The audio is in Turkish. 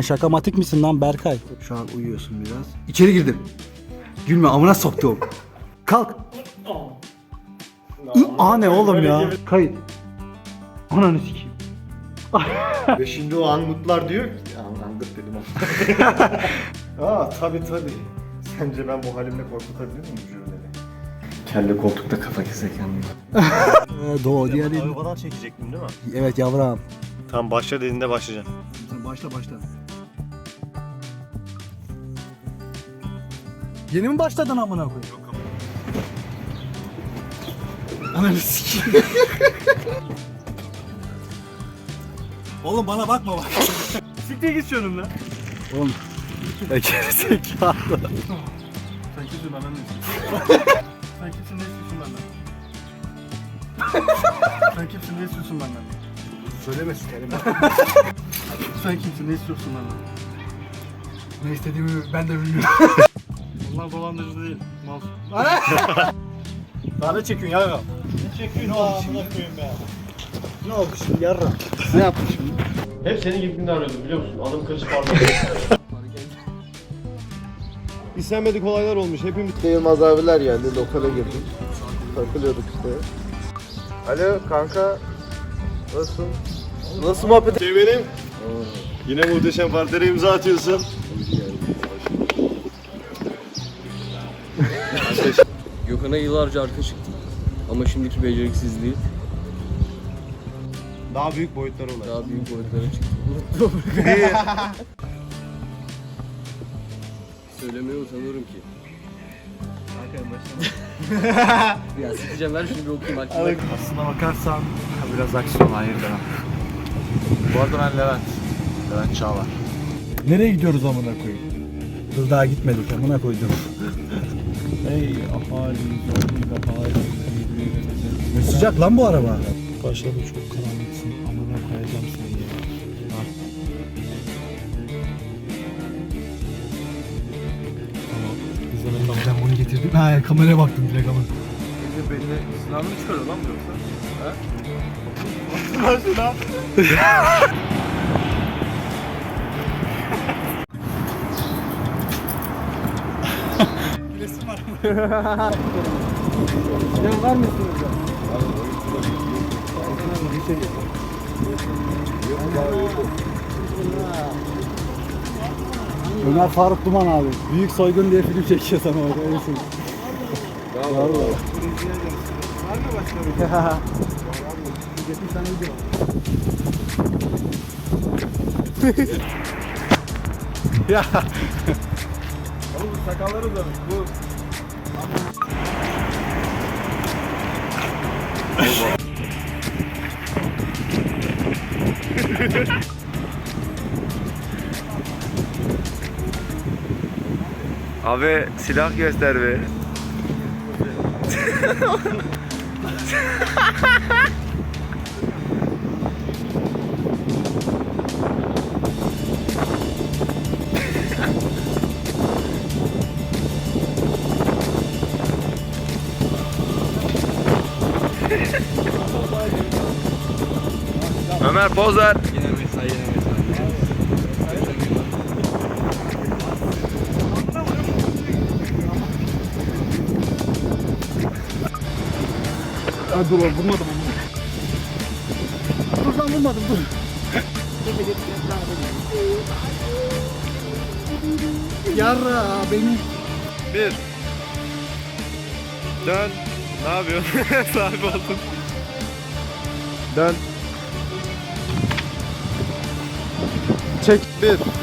şakamatik misin lan Berkay? Şu an uyuyorsun biraz. İçeri girdim. Gülme amına soktum. Kalk. Ü- Aa ne oğlum ya? Kayıt. Ananı sikeyim. Ve şimdi o angutlar diyor ki... An- Angut dedim ama. Aa tabi tabi. Sence ben bu halimle korkutabilir miyim jürileri? Kelle koltukta kafa kesek yanımda. Ee, Doğu diğer Arabadan çekecektim değil mi? Evet yavrum. Tamam başla dediğinde başlayacağım. Sen başla başla. Yeni mi başladın amına koyayım? Ananı sikeyim. Oğlum bana bakma bak. Siktir git şu önümden. Oğlum. Ya gerizekalı. Sen kimsin lan annem? Sen kimsin ne istiyorsun benden? Sen kimsin ne istiyorsun benden? Söyleme sikerim. Sen kimsin ne istiyorsun benden? ne istediğimi ben de bilmiyorum. Bunlar dolandırıcı değil. Mal. Daha ne çekiyorsun ya? Ne çekiyorsun oğlum şimdi? ne oldu şimdi yarra? Ne yaptın şimdi? Hep senin gibi birini arıyordum biliyor musun? Adım kaçıp parmağı. İstenmedik olaylar olmuş hepimiz. Yılmaz abiler geldi, lokale girdik. Takılıyorduk işte. Alo kanka. Nasılsın? Nasıl muhabbet? Şey benim. Yine muhteşem partilere imza atıyorsun. Gökhan'a yıllarca arka çıktım. Ama şimdiki beceriksizliği Daha büyük boyutlar olur. daha büyük boyutlara çıktı. Söylemeye utanıyorum ki. ya sikeceğim ver şunu bir okuyayım aklımda. Aslına bakarsan biraz aksiyon hayır demem. Bu arada ben Levent. Levent Çağlar. Nereye gidiyoruz amına koyayım? Dur daha gitmedik amına koydum. Ey ahali, zorluk ahali. Ne sıcak lan bu araba. Başladı çok karanlıksın. Amına koyacağım seni ya. Ha. Tamam. İzleme tamam. Ben bunu getirdim. Ha kameraya baktım direkt ama. Belli belli sınavını çıkarıyor lan bu yoksa? Ömer Faruk Duman abi. Büyük soygun diye film çekiyor sana orada. Öylesin. Bravo. Sakalları uzamış bu. Abi silah göster be. Ömer poz ver. Yine mesai yine mesai. Ha, dur vurmadım onu. Dur lan vurmadım dur. Yarra beni. Bir. Dön. Ne yapıyorsun? Sahip oldun. Dön. Çek. Bir.